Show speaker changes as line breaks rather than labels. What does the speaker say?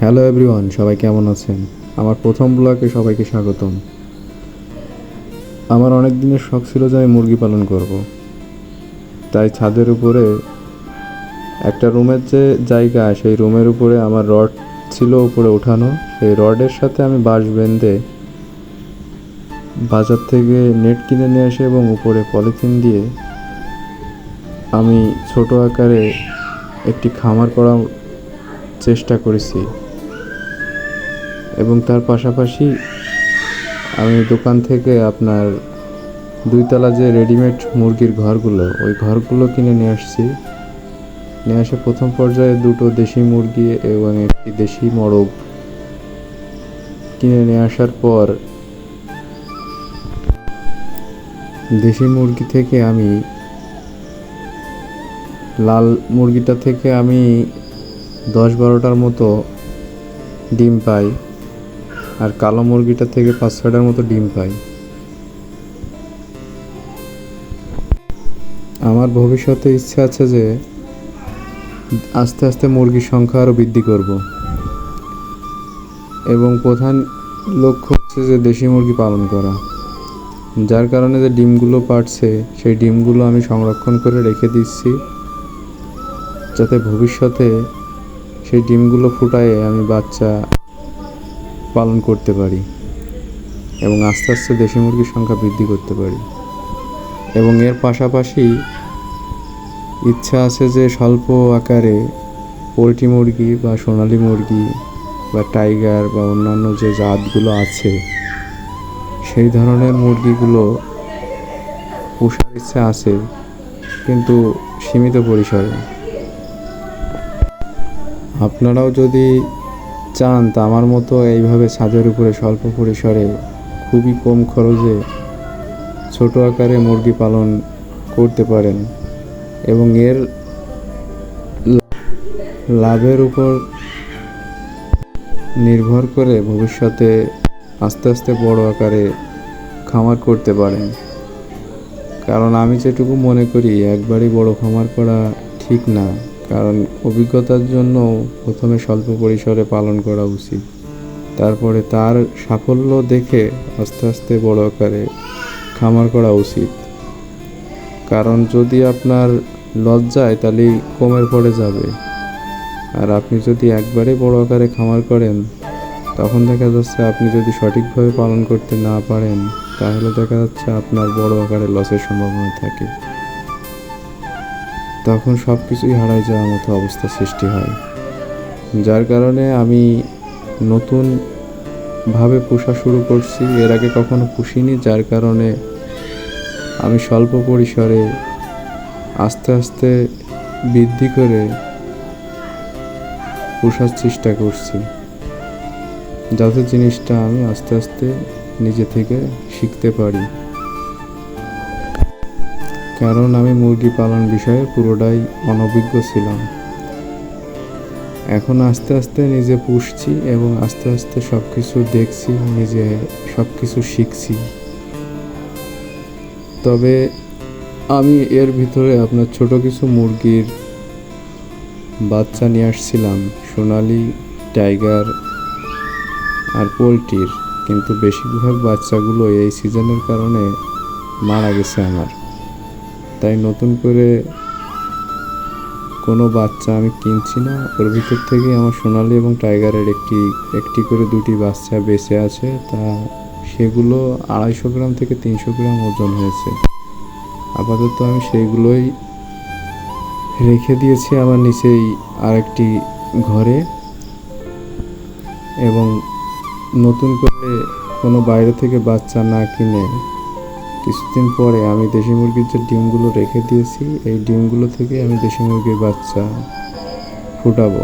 Hello everyone সবাই কেমন আছেন? আমার প্রথম ব্লগে সবাইকে স্বাগতম। আমার অনেক দিনের শখ ছিল যে আমি মুরগি পালন করব। তাই ছাদের উপরে একটা রুমের যে জায়গা, সেই রুমের উপরে আমার রড ছিল উপরে ওঠানো। সেই রডের সাথে আমি বাঁশ বেঁধে বাজার থেকে নেট কিনে নিয়ে আসে এবং উপরে পলিথিন দিয়ে আমি ছোট আকারে একটি খামার করার চেষ্টা করেছি। এবং তার পাশাপাশি আমি দোকান থেকে আপনার দুইতলা যে রেডিমেড মুরগির ঘরগুলো, ওই ঘরগুলো কিনে নিয়ে আসছি। নিয়ে আসে প্রথম পর্যায়ে দুটো দেশি মুরগি এবং একটি দেশি মোরগ। কিনে নিয়ে আসার পর দেশি মুরগি থেকে আমি, লাল মুরগিটা থেকে আমি দশ বারোটার মতো ডিম পাই। আর কালো মুরগিটা থেকে পাঁচ ছয়টার মতো ডিম পাই। আমার ভবিষ্যতে ইচ্ছা আছে যে আস্তে আস্তে মুরগির সংখ্যা আরও বৃদ্ধি করব। এবং প্রধান লক্ষ্য হচ্ছে যে দেশি মুরগি পালন করা। যার কারণে যে ডিমগুলো পাড়ছে, সেই ডিমগুলো আমি সংরক্ষণ করে রেখে দিচ্ছি, যাতে ভবিষ্যতে সেই ডিমগুলো ফুটায়ে আমি বাচ্চা পালন করতে পারি এবং আস্তে আস্তে দেশি মুরগির সংখ্যা বৃদ্ধি করতে পারি। এবং এর পাশাপাশি ইচ্ছা আছে যে স্বল্প আকারে পোলট্রি মুরগি বা সোনালি মুরগি বা টাইগার বা অন্যান্য যে জাতগুলো আছে, সেই ধরনের মুরগিগুলো পোষার ইচ্ছা আছে, কিন্তু সীমিত পরিসরে। আপনারাও যদি চান, তা আমার মতো এইভাবে ছাদের উপরে স্বল্প পরিসরে, খুবই কম খরচে ছোট আকারে মুরগি পালন করতে পারেন এবং এর লাভের উপর নির্ভর করে ভবিষ্যতে আস্তে আস্তে বড় আকারে খামার করতে পারেন। কারণ আমি যেটুকু মনে করি, একবারই বড় খামার করা ঠিক না। কারণ অভিজ্ঞতার জন্য প্রথমে স্বল্প পরিসরে পালন করা উচিত। তারপরে তার সাফল্য দেখে আস্তে আস্তে বড় আকারে খামার করা উচিত। কারণ যদি আপনার লস যায় তাহলে কমের পড়ে যাবে। আর আপনি যদি একবারে বড় আকারে খামার করেন, তখন দেখা যাচ্ছে আপনি যদি সঠিকভাবে পালন করতে না পারেন, তাহলে দেখা যাচ্ছে আপনার বড় আকারে লসের সম্ভাবনা থাকে। তখন সব কিছুই হারাই যাওয়ার মতো অবস্থা সৃষ্টি হয়। যার কারণে আমি নতুন ভাবে পোষা শুরু করছি। এর আগে কখনো পুষিনি, যার কারণে আমি স্বল্প পরিসরে আস্তে আস্তে বৃদ্ধি করে পোষার চেষ্টা করছি। যাতে জিনিসটা আমি আস্তে আস্তে নিজে থেকে শিখতে পারি। কারণ আমি মুরগি পালন বিষয়ে পুরোটাই অনভিজ্ঞ ছিলাম। এখন আস্তে আস্তে নিজে পুষছি এবং আস্তে আস্তে সব কিছু দেখছি, নিজে সব কিছু শিখছি। তবে আমি এর ভিতরে আপনার ছোট কিছু মুরগির বাচ্চা নিয়ে আসছিলাম, সোনালি, টাইগার আর পোলট্রির। কিন্তু বেশিরভাগ বাচ্চাগুলো এই সিজনের কারণে মারা গেছে আমার। তাই নতুন করে কোনো বাচ্চা আমি কিনছি না। ওর ভিতর থেকে আমার সোনালি এবং টাইগারের একটি একটি করে দুটি বাচ্চা বেঁচে আছে। তা সেগুলো আড়াইশো গ্রাম থেকে তিনশো গ্রাম ওজন হয়েছে। আপাতত আমি সেইগুলোই রেখে দিয়েছি আমার নিচেই আরেকটি ঘরে। এবং নতুন করে কোনো বাইরে থেকে বাচ্চা না কিনে কিছুদিন পরে আমি দেশি মুরগির যে ডিমগুলো রেখে দিয়েছি, এই ডিমগুলো থেকে আমি দেশি মুরগির বাচ্চা ফুটাবো।